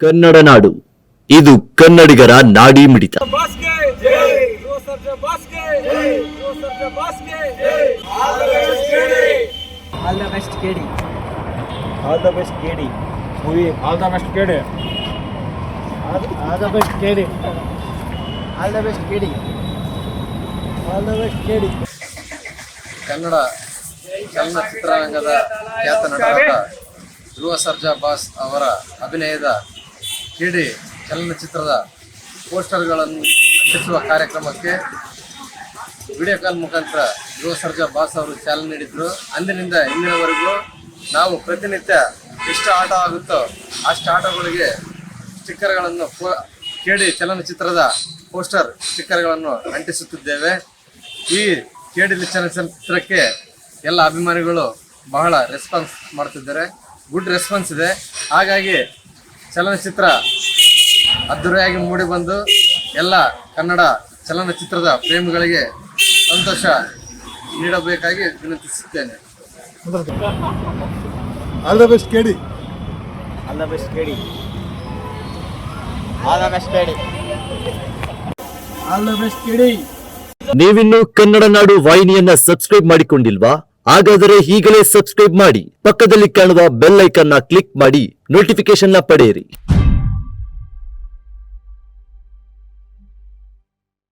ಕನ್ನಡ ನಾಡು. ಇದು ಕನ್ನಡಿಗರ ನಾಡಿ ಮಿಡಿತ. All the best KD all the best KD all the best KD movie all the best KD all the best KD all the best KD all the best KD Kannada ಚಲನಚಿತ್ರರಂಗದ ಖ್ಯಾತ ನಟ Dhruva Sarja boss ಅವರ ಅಭಿನಯದ ಕಿಡಿ ಚಲನಚಿತ್ರದ ಪೋಸ್ಟರ್ಗಳನ್ನು ಅಂಟಿಸುವ ಕಾರ್ಯಕ್ರಮಕ್ಕೆ video call ಮುಖಾಂತರ ಯುವ Sarja boss ಅವರು ಚಾಲನೆ ನೀಡಿದರು. ಅಂದಿನಿಂದ ಇಂದಿನವರೆಗೂ ನಾವು ಪ್ರತಿನಿತ್ಯ ಎಷ್ಟು ಆಟ ಆಗುತ್ತೋ ಅಷ್ಟು ಆಟಗಳಿಗೆ ಸ್ಟಿಕ್ಕರ್ಗಳನ್ನು ಪೋ- ಕೇಡಿ ಚಲನಚಿತ್ರದ ಪೋಸ್ಟರ್ ಸ್ಟಿಕ್ಕರ್ಗಳನ್ನು ಅಂಟಿಸುತ್ತಿದ್ದೇವೆ. ಈ ಕೇಡಿ ಚಲನಚಿತ್ರಕ್ಕೆ ಎಲ್ಲ ಅಭಿಮಾನಿಗಳು ಬಹಳ ರೆಸ್ಪಾನ್ಸ್ ಮಾಡ್ತಿದ್ದಾರೆ. ಗುಡ್ ರೆಸ್ಪಾನ್ಸ್ ಇದೆ. ಹಾಗಾಗಿ ಚಲನಚಿತ್ರ ಅದ್ದೂರಿಯಾಗಿ ಮೂಡಿ ಬಂದು ಎಲ್ಲ ಕನ್ನಡ ಚಲನಚಿತ್ರದ ಪ್ರೇಮಿಗಳಿಗೆ ಸಂತೋಷ ನೀಡಬೇಕಾಗಿ ವಿನಂತಿಸುತ್ತೇನೆ. ಆಲ್ ದ ಬೆಸ್ಟ್ ಕೇಳಿ all the best KD all the best KD all the best KD ನೀವಿನ್ನು ಕನ್ನಡ ನಾಡು ವಾಹಿನಿಯನ್ನ ಸಬ್ಸ್ಕ್ರೈಬ್ ಮಾಡಿಕೊಂಡಿಲ್ವಾ? ಹಾಗಾದರೆ ಈಗಲೇ ಸಬ್ಸ್ಕ್ರೈಬ್ ಮಾಡಿ. ಪಕ್ಕದಲ್ಲಿ ಕಾಣುವ ಬೆಲ್ ಐಕನ್ನ ಕ್ಲಿಕ್ ಮಾಡಿ. ನೋಟಿಫಿಕೇಶನ್ನ ಪಡೆಯಿರಿ.